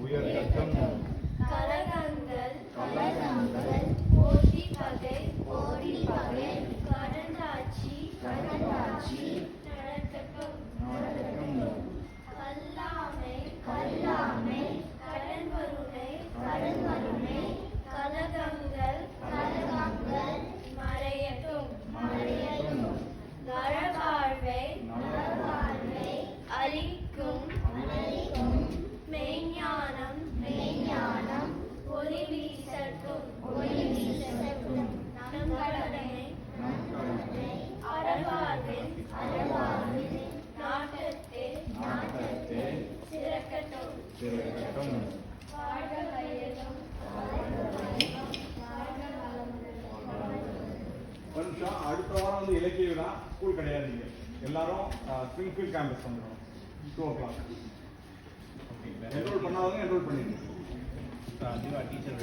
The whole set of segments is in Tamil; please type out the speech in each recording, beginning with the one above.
We are the don't. சிறக்கட்டும் அடுத்த வாரம் வந்து இலக்கிய விழா ஸ்கூல் கிடையாது நீங்கள் எல்லாரும் ஸ்பிரிங்ஃபீல்ட் கேம்பஸ் வந்துடும் டூ ஓ கிளாக் என்ரோல் பண்ணாதவங்க என்ரோல் பண்ணிடுங்க. டீச்சர்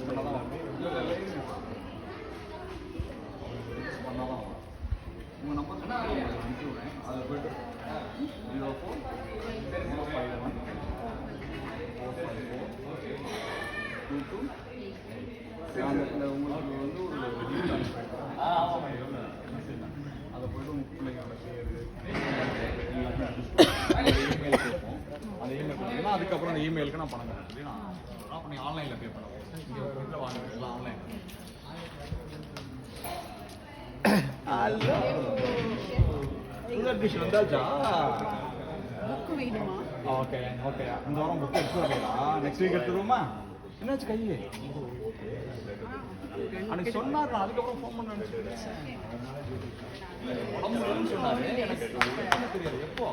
யூஸ் பண்ணால் யூஸ் பண்ணால் உங்கள் நம்பர் அனுப்பிவிடுறேன் அதில் போய்ட்டு zero four zero five one four five four two two உங்களுக்கு வந்து ஒரு கொடுத்தீங்கன்னா அதுக்கப்புறம் அந்த இமெயிலுக்கு நான் பணம் கட்ட சொல்லி நான் சொல்றேன். அப்போ நீங்கள் ஆன்லைனில் பே பண்ணுவோம் இங்கே வீட்டில் வாங்க எல்லாம் ஆன்லைன் ஹலோ சுகர் டிஷ் வந்தாச்சா? புக்கு வேணுமா? ஓகே ஓகே இந்த வாரம் புக் எடுத்து வரீங்களா நெக்ஸ்ட் வீக் எடுத்துருவோமா? என்னாச்சு கை? அன்னைக்கு சொன்னார் நான் அதுக்கப்புறம் ஃபோன் பண்ண உடம்பு சொன்னாரு. எனக்கு தெரியாது. எப்போ?